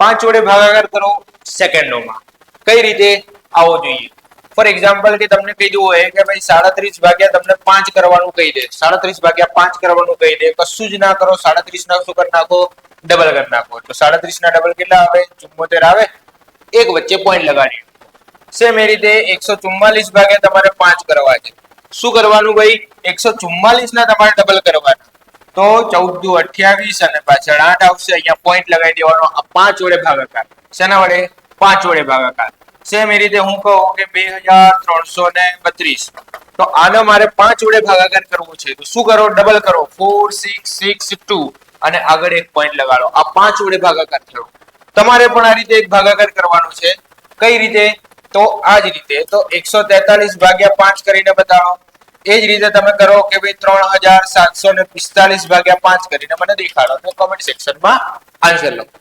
પાંચ વડે ભાગાકાર કરો સેકન્ડોમાં. કઈ રીતે? આવો જોઈએ. ફોર એક્ઝામ્પલ કે તમને કીધું હોય કે ભાઈ સાડત્રીસ ભાગ્યા તમને પાંચ કરવાનું કહી દે. સાડત્રીસ ભાગ્યા પાંચ કરવાનું કહી દે. કશું જ ના કરો, સાડત્રીસ ના શું કરી નાખો ડબલ કરી નાખો. તો સાડત્રીસ ના ડબલ કેટલા આવે? ચુમ્મોતેર આવે? એક વચ્ચે પોઈન્ટ લગાડી સેમ એ રીતે એકસો ચુમ્માલીસ ભાગ્યા તમારે પાંચ કરવા છે. શું કરવાનું ભાઈ? એકસો ચુમ્માલીસ ના તમારે ડબલ કરવાના. તો ચૌદ દુ અઠ્યાવીસ અને પાછળ આઠ આવશે. અહીંયા પોઈન્ટ લગાવી દેવાનો. આ પાંચ વડે ભાગાકાર. શેના વડે? પાંચ વડે ભાગાકાર. સેમ એ રીતે હું કહું કે બે હજાર ત્રણસો ને બત્રીસ. તો આનો મારે પાંચ વડે ભાગાકાર કરવો છે. તો શું કરો? ડબલ કરો. ફોર સિક્સ સિક્સ ટુ અને આગળ એક પોઈન્ટ લગાડો. આ પાંચ વડે ભાગાકાર થયો તમારે પણ આ રીતે એક ભાગાકાર કરવાનો છે. કઈ રીતે? તો આ જ રીતે. તો એકસો તેતાલીસ ભાગ્યા પાંચ કરીને બતાવો. એ જ રીતે તમે કરો કે ભાઈ ત્રણ હજાર સાતસો ને પિસ્તાલીસ ભાગ્યા પાંચ કરીને મને દેખાડો તો કમેન્ટ સેક્શનમાં આન્સર લખો.